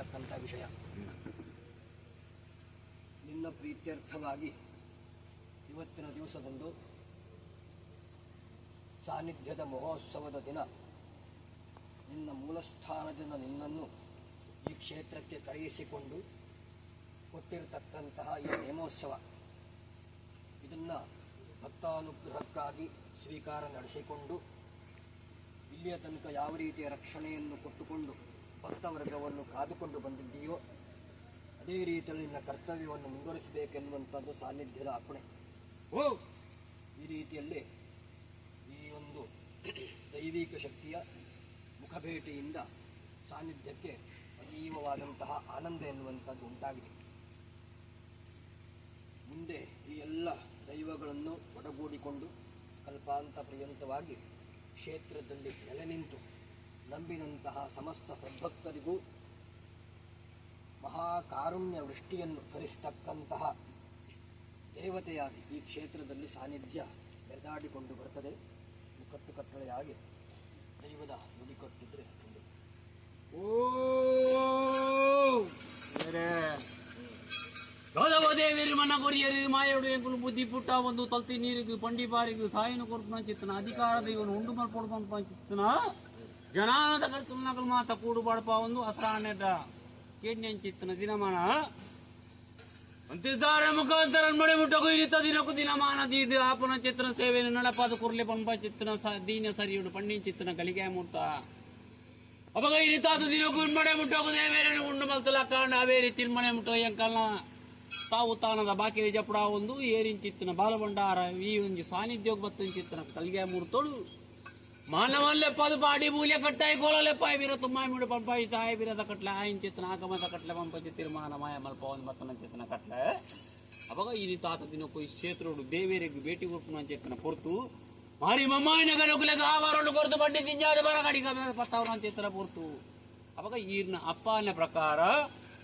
ನಡೆಯತಕ್ಕಂಥ ವಿಷಯ. ನಿನ್ನ ಪ್ರೀತ್ಯರ್ಥವಾಗಿ ಇವತ್ತಿನ ದಿವಸದಂದು ಸಾನ್ನಿಧ್ಯದ ಮಹೋತ್ಸವದ ದಿನ. ನಿನ್ನ ಮೂಲಸ್ಥಾನದಿಂದ ನಿನ್ನನ್ನು ಈ ಕ್ಷೇತ್ರಕ್ಕೆ ಕರೆಯಿಸಿಕೊಂಡು ಕೊಟ್ಟಿರತಕ್ಕಂತಹ ಈ ನೇಮೋತ್ಸವ. ಇದನ್ನು ಭಕ್ತಾನುಗ್ರಹಕ್ಕಾಗಿ ಸ್ವೀಕಾರ ನಡೆಸಿಕೊಂಡು, ಇಲ್ಲಿಯ ತನಕ ಯಾವ ರೀತಿಯ ರಕ್ಷಣೆಯನ್ನು ಕೊಟ್ಟುಕೊಂಡು ಭಕ್ತವರ್ಗವನ್ನು ಕಾದುಕೊಂಡು ಬಂದಿದ್ದೀಯೋ? ಅದೇ ರೀತಿಯಲ್ಲಿ ನಿನ್ನ ಕರ್ತವ್ಯವನ್ನು ಮುಂದುವರಿಸಬೇಕೆನ್ನುವಂಥದ್ದು ಸಾನ್ನಿಧ್ಯದ ಅಪ್ಪಣೆ ಓ ಈ ರೀತಿಯಲ್ಲಿ ಈ ಒಂದು ದೈವಿಕ ಶಕ್ತಿಯ ಮುಖಭೇಟಿಯಿಂದ ಸಾನ್ನಿಧ್ಯಕ್ಕೆ ಅಜೀವವಾದಂತಹ ಆನಂದ ಎನ್ನುವಂಥದ್ದು ಉಂಟಾಗಿದೆ. ಮುಂದೆ ಈ ಎಲ್ಲ ದೈವಗಳನ್ನು ಒಡಗೂಡಿಕೊಂಡು ಕಲ್ಪಾಂತ ಪರ್ಯಂತವಾಗಿ ಕ್ಷೇತ್ರದಲ್ಲಿ ನೆಲೆ ನಿಂತು ನಂಬಿದಂತಹ ಸಮಸ್ತ ಸದ್ಭಕ್ತರಿಗೂ ಮಹಾಕಾರುಣ್ಯ ವೃಷ್ಟಿಯನ್ನು ಧರಿಸತಕ್ಕಂತಹ ದೇವತೆಯಾಗಿ ಈ ಕ್ಷೇತ್ರದಲ್ಲಿ ಸಾನ್ನಿಧ್ಯ ಬೆರೆದಾಡಿಕೊಂಡು ಬರ್ತದೆ. ಕಟ್ಟುಕಟ್ಟಳೆಯಾಗಿ ದೈವದ ನುಡಿ ಕೊಟ್ಟಿದ್ರೆ ಒಂದು ದೇವೇರಿ ಮನ ಬುದ್ಧಿ ಪುಟ್ಟ, ಒಂದು ತಲ್ತಿ ನೀರಿಗೂ ಪಂಡಿ ಬಾರಿಗೂ ಸಾಯಿನ ಕೊಡ್ಕೊಂಡು ಚಿತ್ತನ ಅಧಿಕಾರದ ಇವನು ಉಂಡು ಮಾಡ್ಕೊಡ್ಕೊಂಡು ಚಿತ್ತನ. ಜನಾನದ ಕರ್ತುಲ್ ನಕಲ್ ಮಾತ ಕೂಡು ಬಡಪ ಒಂದು ಅಸರಾನೆದ ಕೇಡ್ನೆ ಚಿತ್ತನ ದಿನಮಾನ ಅಂತಿದ್ದಾರೆ ಮುಖಾಂತರ ಮಳೆ ಮುಟ್ಟಕು ಇರಿತ ದಿನಕ್ಕೂ ದಿನಮಾನ ದೀದ ಆಪನ ಚಿತ್ರನ ಸೇವೆಯನ್ನು ನಡಪಾದ ಕುರ್ಲೆ ಪಂಪ ಚಿತ್ತನ ಸ- ದೀನ ಸರಿಯುಡು ಪಣ್ಣಿನ ಚಿತ್ತನ ಗಳಿಕೆ ಮೂರ್ತ ಅವಾಗ ಇರಿತಾದ ದಿನಕ್ಕೂ ಮಳೆ ಮುಟ್ಟೋಕು ದೇವೇರನ ಉಂಡು ಮಲ್ತಲ ಕಾಂಡ ಅವೇರಿ ತಿನ್ಮನೆ ಮುಟ್ಟೋ ಎಂಕಲ್ನ ತಾವು ತಾನದ ಬಾಕಿ ಜಪಡ ಒಂದು ಏರಿಂಚಿತ್ತಿನ ಬಾಲಭಂಡಾರ ಈ ಒಂದು ಸಾನ್ನಿಧ್ಯೋಗ ಬತ್ತನ್ ಚಿತ್ತನ ಕಲ್ಗೆ ಮೂರ್ತೋಡು మానవాళ్ళే పది పాడి మూల్య కట్టాయి గోళలే పాయి వీర తుమ్మాయి మూడు పంపాయి తాయి వీరద కట్ల ఆయన చెత్తన ఆగమద కట్ల పంపచి తిరుమానమాయ మన పవన్ మత్తనం చెత్తన కట్ల. అప్పగా ఇది తాత దీని ఒక క్షేత్రుడు దేవేరికి బేటి కొట్టుకున్నాను చెప్పిన పొరుతు. మరి మమ్మాయిన కనుకలకు ఆవారాలు కొరత పడి తింజాది బరగడి పత్తావరం చేతర పొరుతు. అప్పగా ఈయన అప్ప అనే ప్రకార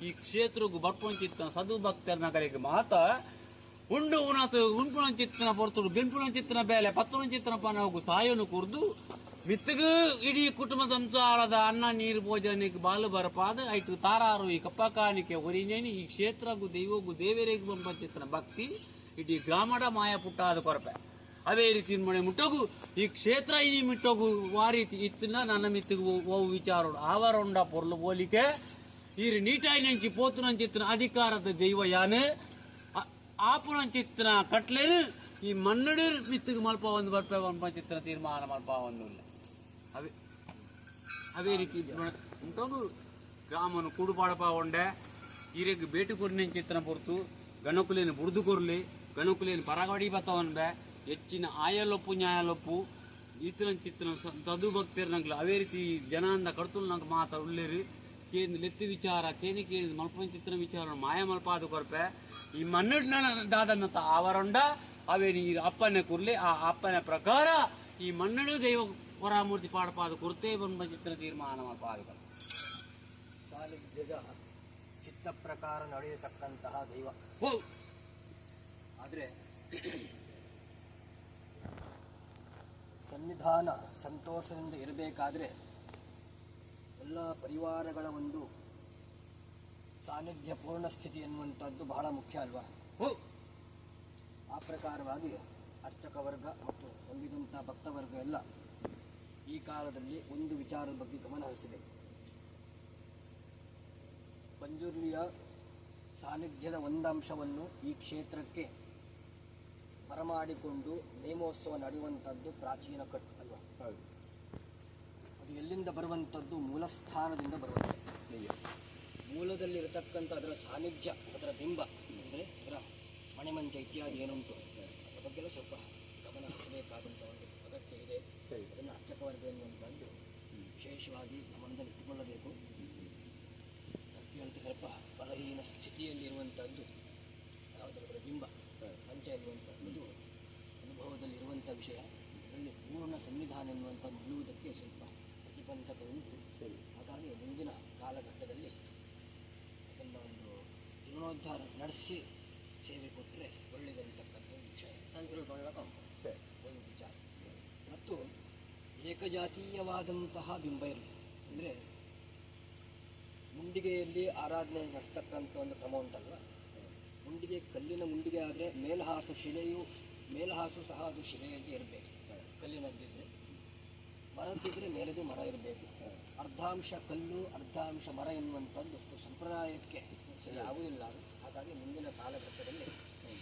ఈ క్షేత్రుకు బట్పం చిత్తం సదు భక్తి నగరికి మాత ಉಂಡು ಉಣತು ಉಂಪುಣ ಚಿತ್ತನ ಪೊರ್ತುಡು ಬೆಂಪುಣ ಚಿತ್ತನ ಬೇಲೆ ಪತ್ತುಣ ಚಿತ್ತನ ಪಾನ ಹೋಗು ಸಾಯನು ಕುರ್ದು ಮಿತ್ತಗೂ ಇಡೀ ಕುಟುಂಬ ಸಂಸಾರದ ಅನ್ನ ನೀರು ಭೋಜನಕ್ಕೆ ಬಾಲು ಬರಪಾದ ಐಟು ತಾರಾರು ಈ ಕಪ್ಪಕಾಣಿಕೆ ಒರಿನೇನಿ ಈ ಕ್ಷೇತ್ರಗೂ ದೈವಗೂ ದೇವರಿಗೆ ಬಂಪ ಚಿತ್ತನ ಭಕ್ತಿ ಇಡೀ ಗ್ರಾಮದ ಮಾಯ ಪುಟ್ಟಾದ ಕೊರಪೆ ಅದೇ ರೀತಿ ಮನೆ ಮುಟ್ಟೋಗು ಈ ಕ್ಷೇತ್ರ ಈ ಮಿಟ್ಟೋಗು ವಾರೀತಿ ಇತ್ತಿನ ನನ್ನ ಮಿತ್ತಿಗೂ ಓವು ವಿಚಾರೋಡು ಆವರೊಂಡ ಪೊರ್ಲು ಹೋಲಿಕೆ ಈರು ನೀಟಾಯಿ ನಂಚಿ ಪೋತುನಂಚಿತ್ತಿನ ಅಧಿಕಾರದ ದೈವ ಯಾನು ಆ- ಆಪುನಂಚಿತ್ತಿನ ಕಟ್ಲೇನು ಈ ಮನ್ನಡು ಮಿತ್ತಿಗೆ ಮಲ್ಪ ಒಂದು ಬರ್ಪ ಒಂದು ಚಿತ್ರ ತೀರ್ಮಾನ ಮಲ್ಪ ಒಂದು ಇಲ್ಲ ಅವೇ ಅವೇ ರೀತಿ ಉಂಟೋಗು ಗ್ರಾಮನು ಕುಡುಪಾಡಪ ಒಂಡೆ ಈರೆಗ್ ಬೇಟು ಕೊರಿನ ಚಿತ್ರ ಪೊರ್ತು ಗಣಕುಲೇನು ಬುಡ್ದು ಕೊರ್ಲಿ ಗಣಕುಲೇನು ಪರಗಡಿ ಬತ್ತವನ್ ಬೆ ಹೆಚ್ಚಿನ ಆಯಲೊಪ್ಪು ನ್ಯಾಯಲೊಪ್ಪು ಈತನ ಚಿತ್ರ ತದು ಭಕ್ತಿರ್ ನಂಗ್ಲ ಅವೇ ರೀತಿ ಜನಾಂದ ಕಡ್ತುಲ್ ನಂಗೆ ಮಾತ ಉಳ್ಳೇರಿ ಕೇಂದ್ರ ಲೆತ್ತಿ ವಿಚಾರ ಕೇನಿ ಕೇಂದ್ರ ಮಲ್ಪನ ಚಿತ್ರ ವಿಚಾರ ಮಾಯ ಮಲ್ಪಾದ ಕೊರಪೆ. ಈ ಮನ್ನಡ್ ಆವರಂಡ ಆವರೊಂಡ ಅವೇ ನೀ ಅಪ್ಪನೆ ಕುರ್ಲಿ ಆ ಅಪ್ಪನ ಪ್ರಕಾರ ಈ ಮನ್ನಡು ದೈವ ಪರಾಮೂರ್ತಿ ಪಾಡಪಾದ ಕುರ್ತೇ ಬಂಬ ಚಿತ್ರ ತೀರ್ಮಾನ ಮಲ್ಪಾದ ಸಾನ್ನಿಧ್ಯದ ಚಿತ್ತ ಪ್ರಕಾರ ನಡೆಯತಕ್ಕಂತಹ ದೈವ. ಹೋ. ಆದರೆ ಸನ್ನಿಧಾನ ಸಂತೋಷದಿಂದ ಇರಬೇಕಾದ್ರೆ ಎಲ್ಲ ಪರಿವಾರಗಳ ಒಂದು ಸಾನ್ನಿಧ್ಯ ಪೂರ್ಣ ಸ್ಥಿತಿ ಎನ್ನುವಂಥದ್ದು ಬಹಳ ಮುಖ್ಯ ಅಲ್ವಾ? ಆ ಪ್ರಕಾರವಾಗಿ ಅರ್ಚಕ ವರ್ಗ ಮತ್ತು ಭಕ್ತ ಭಕ್ತವರ್ಗ ಎಲ್ಲ ಈ ಕಾಲದಲ್ಲಿ ಒಂದು ವಿಚಾರದ ಬಗ್ಗೆ ಗಮನ ಹರಿಸಬೇಕು. ಪಂಜುರ್ಲಿಯ ಸಾನ್ನಿಧ್ಯದ ಒಂದಂಶವನ್ನು ಈ ಕ್ಷೇತ್ರಕ್ಕೆ ಬರಮಾಡಿಕೊಂಡು ನೇಮೋತ್ಸವ ನಡೆಯುವಂಥದ್ದು ಪ್ರಾಚೀನ ಕಟ್ಟು ಅಲ್ವಾ? ಎಲ್ಲಿಂದ ಬರುವಂಥದ್ದು ಮೂಲಸ್ಥಾನದಿಂದ ಬರುವಂಥದ್ದು. ಮೂಲದಲ್ಲಿರತಕ್ಕಂಥ ಅದರ ಸಾನ್ನಿಧ್ಯ ಅದರ ಬಿಂಬ ಅಂದರೆ ಅದರ ಮಣಿಮಂಚ ಇತ್ಯಾದಿ ಏನುಂಟು. ಅದರ ಬಗ್ಗೆ ಸ್ವಲ್ಪ ಗಮನ ಹರಿಸಬೇಕಾದಂಥ ಒಂದು ಅಗತ್ಯ ಇದೆ. ಅದನ್ನು ಅರ್ಚಕ ವರ್ಗ ಎನ್ನುವಂಥದ್ದು ವಿಶೇಷವಾಗಿ ಗಮನದಲ್ಲಿ ಇಟ್ಟುಕೊಳ್ಳಬೇಕು ಅದಕ್ಕೆ ಸ್ವಲ್ಪ ಬಲಹೀನ ಸ್ಥಿತಿಯಲ್ಲಿರುವಂಥದ್ದು ಯಾವುದರ ಬಿಂಬ ಮಂಚ ಇರುವಂಥದ್ದು ಅನುಭವದಲ್ಲಿರುವಂಥ ವಿಷಯ. ಅದರಲ್ಲಿ ಪೂರ್ಣ ಸಂವಿಧಾನ ಎನ್ನುವಂಥ ನಿಲ್ಲುವುದಕ್ಕೆ ಸ್ವಲ್ಪ ಪ್ರತಿಬಂಧಕ ಉಂಟು ಹಾಗಾಗಿ ಮುಂದಿನ ಕಾಲಘಟ್ಟದಲ್ಲಿ ಅದನ್ನು ಒಂದು ಜೀರ್ಣೋದ್ಧಾರ ನಡೆಸಿ ಸೇವೆ ಕೊಟ್ಟರೆ ಒಳ್ಳೆಯದಂತಕ್ಕಂಥ ವಿಷಯ ನಾನು ತಿಳ್ಕೊಳ್ಳೋಕೆ ಒಂದು ವಿಚಾರ. ಮತ್ತು ಏಕಜಾತೀಯವಾದಂತಹ ಬಿಂಬ ಇರಲಿ ಅಂದರೆ ಮುಂಡಿಗೆಯಲ್ಲಿ ಆರಾಧನೆ ನಡೆಸ್ತಕ್ಕಂಥ ಒಂದು ಕ್ರಮ ಉಂಟಲ್ಲ ಮುಂಡಿಗೆ ಕಲ್ಲಿನ ಮುಂಡಿಗೆ ಆದರೆ ಮೇಲ್ಹಾಸು ಶಿಲೆಯು, ಮೇಲ್ಹಾಸು ಸಹ ಅದು ಶಿಲೆಯಲ್ಲಿ ಇರಬೇಕು. ಕಲ್ಲಿನದ್ದಿದ್ರೆ ಮರದಿದ್ದರೆ ಮೇಲೆದು ಮರ ಇರಬೇಕು. ಅರ್ಧಾಂಶ ಕಲ್ಲು, ಅರ್ಧಾಂಶ ಮರ ಎನ್ನುವಂಥದ್ದು ಸಂಪ್ರದಾಯಕ್ಕೆ ಸರಿ ಆಗುವುದಿಲ್ಲ ಅದು. ಹಾಗಾಗಿ ಮುಂದಿನ ಕಾಲಘಟ್ಟದಲ್ಲಿ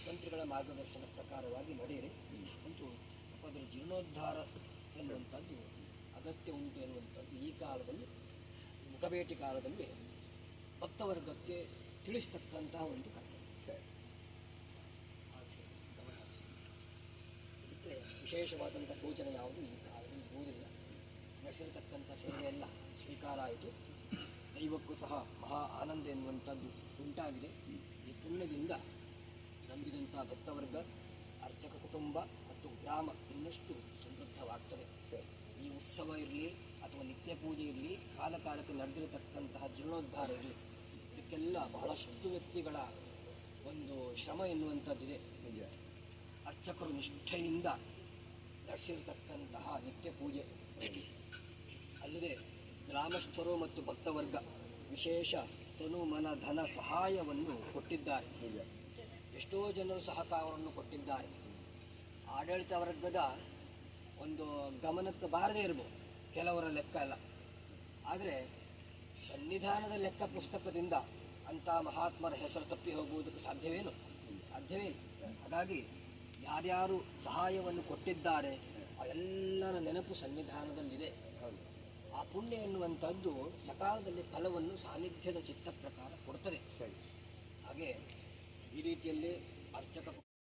ಮಂತ್ರಿಗಳ ಮಾರ್ಗದರ್ಶನ ಪ್ರಕಾರವಾಗಿ ನಡೆಯಿರಿ. ಅಂತೂ ಅದರ ಜೀರ್ಣೋದ್ಧಾರ ಎನ್ನುವಂಥದ್ದು ಅಗತ್ಯ ಉಂಟು ಎನ್ನುವಂಥದ್ದು ಈ ಕಾಲದಲ್ಲಿ ಮುಖಭೇಟಿ ಕಾಲದಲ್ಲಿ ಭಕ್ತವರ್ಗಕ್ಕೆ ತಿಳಿಸ್ತಕ್ಕಂತಹ ಒಂದು ಕರ್ತವ್ಯ ಬಿಟ್ಟರೆ ವಿಶೇಷವಾದಂಥ ಸೂಚನೆ ಯಾವುದು? ಈ ಕಾಲದಲ್ಲಿ ಇರುವುದಿಲ್ಲ ನಡೆಸಿರತಕ್ಕಂಥ ಸೇವೆಯೆಲ್ಲ ಸ್ವೀಕಾರ ಆಯಿತು. ದೈವಕ್ಕೂ ಸಹ ಮಹಾ ಆನಂದ ಎನ್ನುವಂಥದ್ದು ಉಂಟಾಗಿದೆ. ಈ ಪುಣ್ಯದಿಂದ ನಂಬಿದಂಥ ಭಕ್ತವರ್ಗ ಅರ್ಚಕ ಕುಟುಂಬ ಮತ್ತು ಗ್ರಾಮ ಇನ್ನಷ್ಟು ಸಮೃದ್ಧವಾಗ್ತದೆ. ಈ ಉತ್ಸವ ಇರಲಿ ಅಥವಾ ನಿತ್ಯ ಪೂಜೆ ಇರಲಿ, ಕಾಲಕಾಲಕ್ಕೆ ನಡೆದಿರತಕ್ಕಂತಹ ಜೀರ್ಣೋದ್ಧಾರ ಇರಲಿ, ಇದಕ್ಕೆಲ್ಲ ಬಹಳಷ್ಟು ವ್ಯಕ್ತಿಗಳ ಒಂದು ಶ್ರಮ ಎನ್ನುವಂಥದ್ದಿದೆ. ಅರ್ಚಕರು ನಿಷ್ಠೆಯಿಂದ ನಡೆಸಿರ್ತಕ್ಕಂತಹ ನಿತ್ಯ ಪೂಜೆ. ಅಲ್ಲದೆ ಗ್ರಾಮಸ್ಥರು ಮತ್ತು ಭಕ್ತವರ್ಗ ವಿಶೇಷ ತನು ಮನ ಧನ ಸಹಾಯವನ್ನು ಕೊಟ್ಟಿದ್ದಾರೆ. ಎಷ್ಟೋ ಜನರು ಸಹಕಾರವನ್ನು ಕೊಟ್ಟಿದ್ದಾರೆ. ಆಡಳಿತ ವರ್ಗದ ಒಂದು ಗಮನಕ್ಕೆ ಬಾರದೇ ಇರ್ಬೋದು, ಕೆಲವರ ಲೆಕ್ಕ ಅಲ್ಲ ಆದರೆ ಸನ್ನಿಧಾನದ ಲೆಕ್ಕ ಪುಸ್ತಕದಿಂದ ಅಂಥ ಮಹಾತ್ಮರ ಹೆಸರು ತಪ್ಪಿ ಹೋಗುವುದಕ್ಕೆ ಸಾಧ್ಯವೇನು? ಸಾಧ್ಯವೇ ಹಾಗಾಗಿ ಯಾರ್ಯಾರು ಸಹಾಯವನ್ನು ಕೊಟ್ಟಿದ್ದಾರೆ, ಆ ಎಲ್ಲರ ನೆನಪು ಸನ್ನಿಧಾನದಲ್ಲಿದೆ. ಆ ಪುಣ್ಯ ಎನ್ನುವಂಥದ್ದು ಸಕಾಲದಲ್ಲಿ ಫಲವನ್ನು ಸಾನ್ನಿಧ್ಯದ ಚಿತ್ತ ಪ್ರಕಾರ ಕೊಡ್ತದೆ ಹಾಗೆ ಈ ರೀತಿಯಲ್ಲಿ ಅರ್ಚಕ